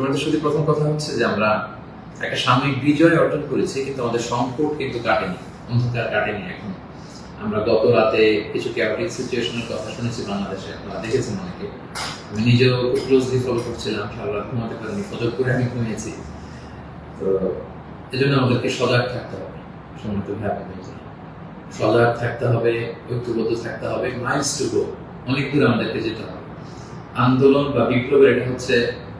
তোমাদের সাথে প্রথম কথা হচ্ছে যে আমরা একটা সাময়িক বিজয় অর্জন করেছি, কিন্তু আমাদের সংকট কিন্তু কাটেনি, অন্ধকার কাটেনি এখন। আমরা গত রাতে কিছু ক্যাপিটিক সিচুয়েশনের কথা শুনেছি বাংলাদেশে, আপনারা দেখেছেন অনেকে। আমি নিজেও ক্লোজলি ফলো করছিলাম সারা রাত ঘুমাতে পারিনি, ফজর করে আমি ঘুমিয়েছি। তো এজন্য আমাদেরকে সজাগ থাকতে হবে সময় তো সজাগ থাকতে হবে, ঐক্যবদ্ধ থাকতে হবে মাইলস টু গো অনেক দূর আমাদেরকে যেতে হবে। আন্দোলন বা বিপ্লবের এটা হচ্ছে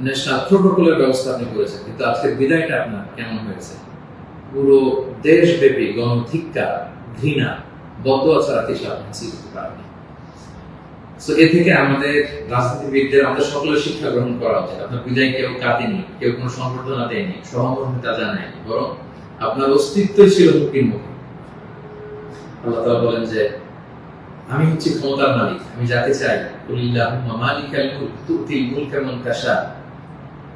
ন্যাশনাল প্রোটোকলের ব্যবস্থা আপনি করেছেন কিন্তু আজকের বিদায়টা আপনার কেমন হয়েছে? পুরো দেশব্যাপী গণধিক্কা ঘৃণা বদয়া ছাড়া কিছু আপনি হাসিল পারেননি So, এ থেকে আমাদের রাজনীতিবিদদের আমাদের সকলের শিক্ষা গ্রহণ করা উচিত। আপনার বিদায় কেউ কাঁদেনি কেউ কোনো সংবর্ধনা দেয়নি সহমর্মিতা জানায়নি বরং আপনার অস্তিত্বই ছিল হুকির মুখে। আল্লাহ তাআলা বলেন যে আমি হচ্ছি ক্ষমতার মালিক আমি যাকে চাই। কুলিল্লাহুম্মা মালিকাল মুলক তুতিল মুলকা মান তাশা।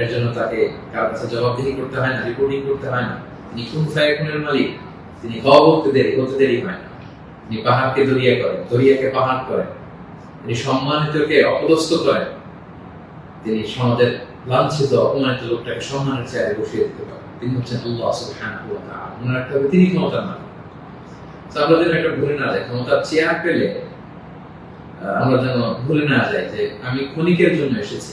এর জন্য তাকে কাছে জবাবদিহি করতে হয় না রিপোর্টিং করতে হয় না। তিনি ফায়াকুনের মালিক, তিনি হওয়া বলতে দেরি হতে দেরি হয় না। তিনি পাহাড়কে দরিয়া দরিয়াকে পাহাড় তিনি সম্মানিতকে অপদস্থ তিনি সমাজের লাঞ্ছিত, অপমানিত লোকটাকে সম্মানের চেয়ারে বসিয়ে দিতে পারেন। তিনি হচ্ছেন আল্লাহ সুবহানাহু ওয়া তাআলা। তিনি আমরা যেন এটা ভুলে না যাই, ক্ষমতার চেয়ার পেলে আমরা যেন ভুলে না যাই যে আমি ক্ষণিকের জন্য এসেছি।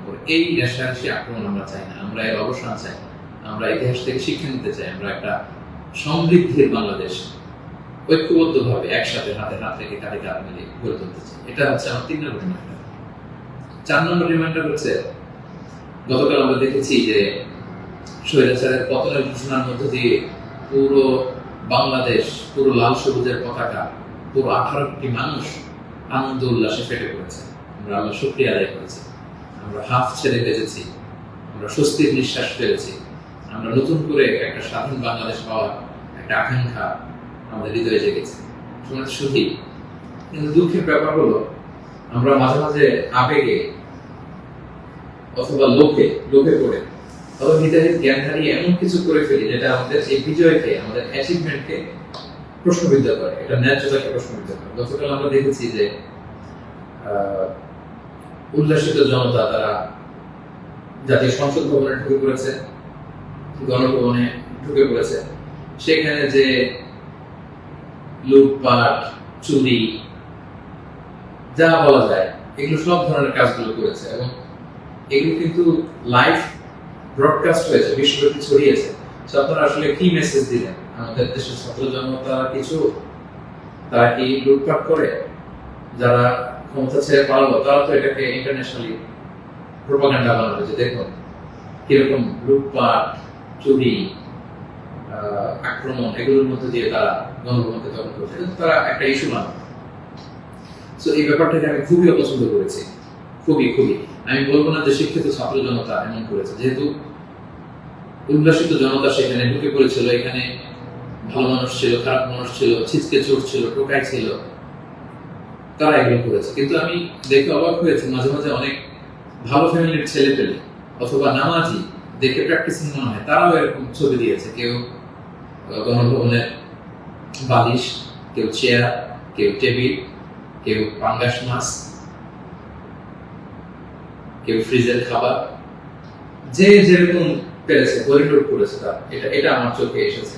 করে এই রেশারেশি আক্রমণ আমরা চাই না, আমরা এর অবসান চাই আমরা ইতিহাস থেকে শিক্ষা নিতে চাই, আমরা একটা সমৃদ্ধির বাংলাদেশ ঐক্যবদ্ধভাবে একসাথে হাতে হাত রেখে কাঁধে কাঁধ মিলিয়ে গড়ে তুলতে চাই। এটা হচ্ছে আমার তিন নম্বর রিমাইন্ডার চার নম্বর রিমাইন্ডার হচ্ছে, গতকাল আমরা দেখেছি যে স্বৈরাচারের পতনের ঘোষণার মধ্য দিয়ে পুরো বাংলাদেশ, পুরো লাল সবুজের পতাকা, পুরো আঠারোটি মানুষ আনন্দ উল্লাসে ফেটে পড়েছে। আমরা আল্লাহ শুক্রিয়া আদায় করেছি। আমরা হাফ ছেড়ে বেঁচেছি আমরা স্বস্তির নিঃশ্বাস ফেলেছি আমরা নতুন করে একটা স্বাধীন বাংলাদেশ পাওয়ার একটা আকাঙ্ক্ষা আমাদের হৃদয়ে জেগেছে। শুনে সুখী কিন্তু দুঃখের ব্যাপার হলো আমরা মাঝে মাঝে আবেগে অথবা লোকে লোকে পড়ে অথবা হৃদয়ের জ্ঞান হারিয়ে এমন কিছু করে ফেলি যেটা আমাদের এই বিজয়কে আমাদের অ্যাচিভমেন্টকে প্রশ্নবিদ্ধ করে। এটা ন্যায্যতাকে প্রশ্নবিদ্ধ করে। গতকাল আমরা দেখেছি যে আহ, উল্লাসিত জনতা তারা জাতীয় সংসদ ভবনে ঢুকে পড়েছে, গণভবনে ঢুকে পড়েছে। সেখানে যে লুটপাট, চুরি, যা বলা যায়, এগুলো সব ধরনের কাজগুলো করেছে এবং এগুলো কিন্তু লাইভ ব্রডকাস্ট হয়েছে, বিশ্বব্যাপী ছড়িয়েছে। তো আপনারা আসলে কি মেসেজ দিলেন? আমাদের দেশের ছাত্র জনতা কিছু? তারা কি লুটপাট করে? যারা ক্ষমতা ছেড়ে পারল তারা তো এটাকে ইন্টারন্যাশনালি প্রোপাগান্ডা বানাবে হয়েছে। দেখুন, কীরকম লুটপাট, চুরি আক্রমণ, এগুলোর মধ্যে দিয়ে তারা গণভবনকে দখল করছে। কিন্তু তারা একটা ইস্যু বানাবে তো এই ব্যাপারটাকে আমি খুবই অপছন্দ করেছি। খুবই খুবই। আমি বলব না যে শিক্ষিত ছাত্র জনতা এমন করেছে। যেহেতু উল্লাসিত জনতা সেখানে ঢুকে পড়েছিল, এখানে ভালো মানুষ ছিল, খারাপ মানুষ ছিল, ছিচকে চোর ছিল, টোকাই ছিল। তারা এগুলো করেছে। কিন্তু আমি দেখে অবাক হয়েছি, মাঝে মাঝে অনেক ভালো ফ্যামিলির ছেলে পেলে অথবা নামাজি দেখে প্র্যাকটিসিং মনে হয়, তারাও এরকম ছবি দিয়েছে। কেউ গণভবনের বালিশ, কেউ চেয়ার কেউ টেবিল কেউ পাঙ্গাস মাছ কেউ ফ্রিজের খাবার, যে যেরকম পেরেছে করিডোর করেছে তার। এটা এটা আমার চোখে এসেছে।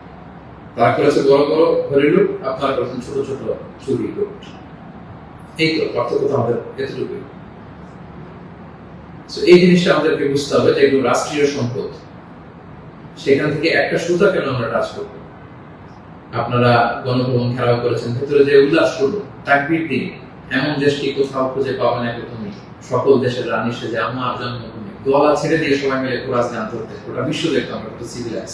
তারা করেছে বড় বড় আপনারা করেছেন ছোট ছোট চুরি এই তো পার্থক্য তো আমাদের এই জিনিসটা আমাদেরকে বুঝতে হবে যে এগুলো রাষ্ট্রীয় সম্পদ, সেখান থেকে একটা সুতা কেন আমরা টাচ করব? আপনারা গণভবন ঘেরাও করেছেন, ভেতরে যে উল্লাস করব তাকবির দিন এমন দেশকে কোথাও খুঁজে পাবে না তুমি সকল দেশের রানী সেজে আমার জন্মভূমি গলা ছেড়ে দিয়ে সবাই মিলে কোরআস গান ধরতে গোটা বিশ্ব দেখতো আমরা কত সিভিলাইজ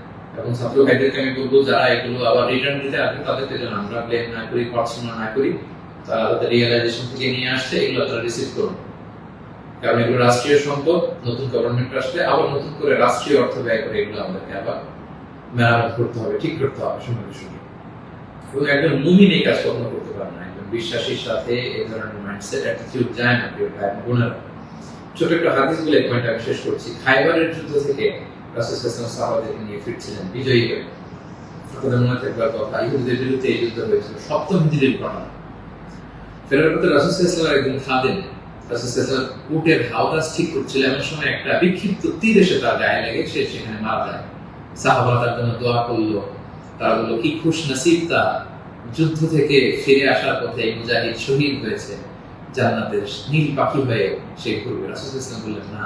এবং ছাত্র ভাইদেরকে আমি বলব, যারা এগুলো আবার রিটার্ন দিতে আসবে, তাদেরকে যেন আমরা ব্লেম না করি পড়াশোনা না করি, তারা তাদের রিয়েলাইজেশন থেকে নিয়ে আসছে, এগুলো তারা রিসিভ করুন। কারণ এগুলো রাষ্ট্রীয় সম্পদ, নতুন গভর্নমেন্ট আসলে আবার নতুন করে রাষ্ট্রীয় অর্থ ব্যয় করে এগুলো আমাদেরকে আবার মেরামত করতে হবে, ঠিক করতে হবে সঙ্গে সঙ্গে। এবং একজন মুমিন এই কাজ কখনো করতে পারে না, একজন বিশ্বাসীর সাথে এই ধরনের মাইন্ডসেট অ্যাটিটিউড যায় না, প্রিয় ভাই বোনেরা। ছোট একটা হাদিস বলে পয়েন্ট আমি শেষ করছি। খাইবারের যুদ্ধ থেকে রাসূল সাল্লাল্লাহু সাহাবাদেরকে নিয়ে ফিরছিলেন বিজয়ী হয়ে মনে কথা বিরুদ্ধে এই যুদ্ধ হয়েছিল সপ্তম ঘটনা ফেরার পথে রাসূল সাল্লাল্লাহু একজন খাদেম রাসূল উটের হাওদাস ঠিক করছিল এমন সময় একটা বিক্ষিপ্ত তীর এসে তার গায়ে লেগে সে সেখানে মারা যায় সাহাবারা তার জন্য দোয়া করল তারা বলল কি খুশ নসিব তা যুদ্ধ থেকে ফিরে আসার পথে মুজাহিদ শহীদ হয়েছে, জান্নাতের নীল পাখি হয়ে সে ঘুরবে। রাসূল ইসলাম বললেন, না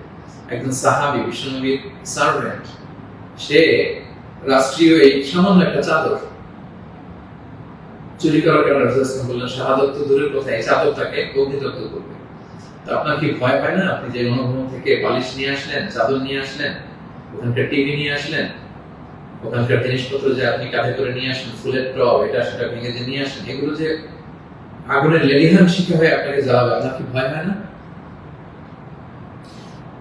একজন সাহাবি বিশ্বনবীর সার্ভেন্ট সে রাষ্ট্রীয় এই সামান্য একটা চাদর চুরি করার কারণে রাসূলুল্লাহ বললেন শাহাদত তো দূরের কথা এই চাদর তাকে অগ্নিদগ্ধ করবে। তো আপনার কি ভয় পায় না? আপনি যে গণভবন থেকে বালিশ নিয়ে আসলেন, চাদর নিয়ে আসলেন, ওখানকার টিভি নিয়ে আসলেন, ওখানকার জিনিসপত্র যে আপনি কাঁধে করে নিয়ে আসেন, ফুলের টব, এটা সেটা ভেঙে যে নিয়ে আসেন, এগুলো যে আগুনের লেলিহান শিখে হয়ে আপনাকে জ্বালাবে, আপনার কি ভয় হয় না?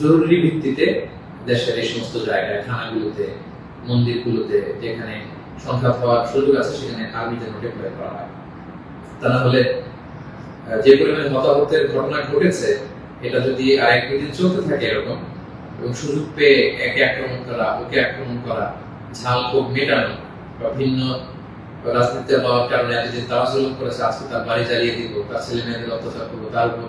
জরুরি ভিত্তিতে দেশের এই সমস্ত জায়গায়, থানাগুলোতে, মন্দিরগুলোতে যেখানে সংঘাত হওয়ার সুযোগ আছে, সেখানে আর্মি যেন ডেপ্লয় করা হয়। তা না হলে যে পরিমাণে হতাহতের ঘটনা ঘটেছে, এটা যদি আরেক দুদিন চলতে থাকে এরকম, এবং সুযোগ পেয়ে একে আক্রমণ করা, ওকে আক্রমণ করা, ঝাল ক্ষোভ মেটানো, বা ভিন্ন রাজনীতি হওয়ার কারণে এতদিন তারা জুলুম করেছে, আজকে তার বাড়ি জ্বালিয়ে দিব, তার ছেলে মেয়েদের অত্যাচার করব, তার উপর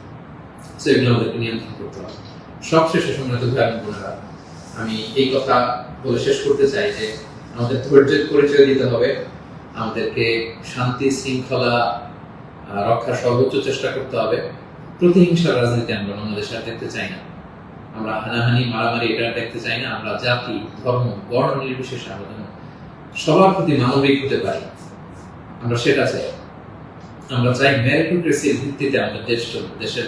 এগুলো আমাদেরকে নিয়ন্ত্রণ করতে হবে। সবশেষে সম্মানিত এবং বোনেরা আমি এই কথা বলে শেষ করতে চাই যে আমাদের ধৈর্যের পরিচয় দিতে হবে। আমাদেরকে শান্তি, শৃঙ্খলা রক্ষার সর্বোচ্চ চেষ্টা করতে হবে। প্রতিহিংসার রাজনীতি আমরা বাংলাদেশে আর দেখতে চাই না। আমরা হানাহানি, মারামারি এটা দেখতে চাই না। আমরা জাতি, ধর্ম, বর্ণ নির্বিশেষে আমরা যেন সবার প্রতি মানবিক হতে পারি। আমরা সেটা চাই। আমরা চাই মেরিটোক্রেসির ভিত্তিতে আমাদের দেশ চলবে দেশের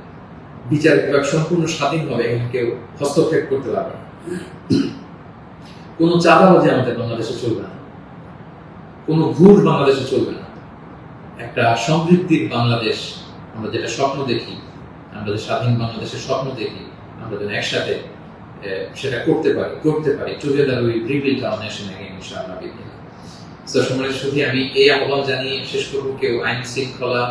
বিচার বিভাগ সম্পূর্ণ স্বাধীনভাবে এখানে কেউ হস্তক্ষেপ করতে পারবে কোনো চাঁদাবাজি আমাদের বাংলাদেশে চলবে না। কোনো ঘুষ বাংলাদেশে চলবে না। একটা সমৃদ্ধির বাংলাদেশ আমরা যেটা স্বপ্ন দেখি, আমরা যে স্বাধীন বাংলাদেশের স্বপ্ন দেখি, আমরা যেন একসাথে সেটা করতে পারি করতে পারি together we rebuild our nation ইনশাআল্লাহ, বিদিন। আমি এই আহ্বান জানিয়ে শেষ করব, কেউ আইন শৃঙ্খলা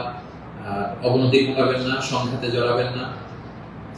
অবনতি ঘটাবেন না, সংঘাতে জড়াবেন না।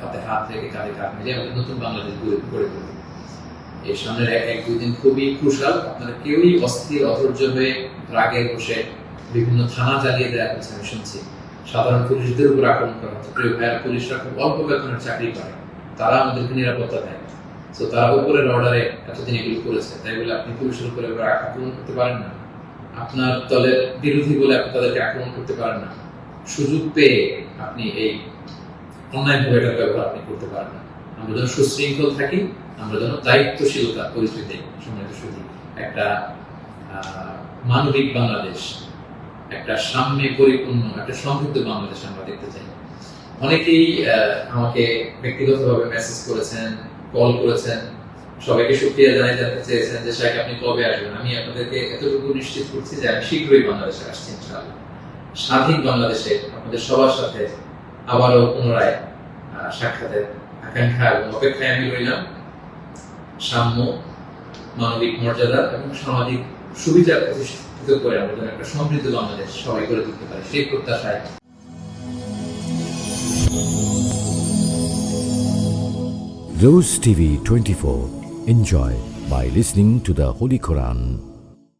হাতে হাত রেখে কাঁধে কাঁধ মিলে আমাদের নতুন বাংলাদেশ গড়ে গড়ে তুলব এই সামনের এক এক দুই দিন খুবই ক্রুশাল আপনারা কেউই অস্থির, অধৈর্য হয়ে রাগে বসে বিভিন্ন থানা চালিয়ে দেওয়া হচ্ছে আমি শুনছি। সাধারণ পুলিশদের উপর আক্রমণ করা হচ্ছে প্রিয় ভাইয়ার পুলিশরা খুব অল্প বেতনের চাকরি করে। তারা আমাদেরকে নিরাপত্তা দেয়। তো তারা উপরের অর্ডারে এতদিন এগুলো করেছে। তাই বলে আপনি পুলিশের উপরে আক্রমণ করতে পারেন না। আপনার দলের বিরোধী বলে আপনি তাদেরকে আক্রমণ করতে পারেন না। সুযোগ পেয়ে আপনি এই অন্যায়ভাবে এটার ব্যবহার আপনি করতে পারেন না। আমরা যেন সুশৃঙ্খল থাকি, আমরা যেন দায়িত্বশীলতা পরিচয় দিই সম্মানিত একটা মানবিক বাংলাদেশ, একটা সাম্যে পরিপূর্ণ, একটা সমৃদ্ধ বাংলাদেশ আমরা দেখতে চাই। অনেকেই আমাকে ব্যক্তিগতভাবে মেসেজ করেছেন কল করেছেন, সবাইকে সুক্রিয়া জানাই জানতে চেয়েছেন যে শাহেক আপনি কবে আসবেন? আমি আপনাদেরকে এতটুকু নিশ্চিত করছি যে আমি শীঘ্রই বাংলাদেশে আসছি, ইনশাআল্লাহ। স্বাধীন বাংলাদেশে আপনাদের সবার সাথে আবারও পুনরায় সাক্ষাতের আকাঙ্ক্ষা এবং অপেক্ষায় আমি রইলাম সাম্য, মানবিক মর্যাদা এবং সামাজিক সুবিধা প্রতিষ্ঠিত করে আমরা যেন একটা সমৃদ্ধ বাংলাদেশ সবাই করে তুলতে পারি সেই প্রত্যাশায় Rose TV 24. Enjoy by listening to the Holy Quran.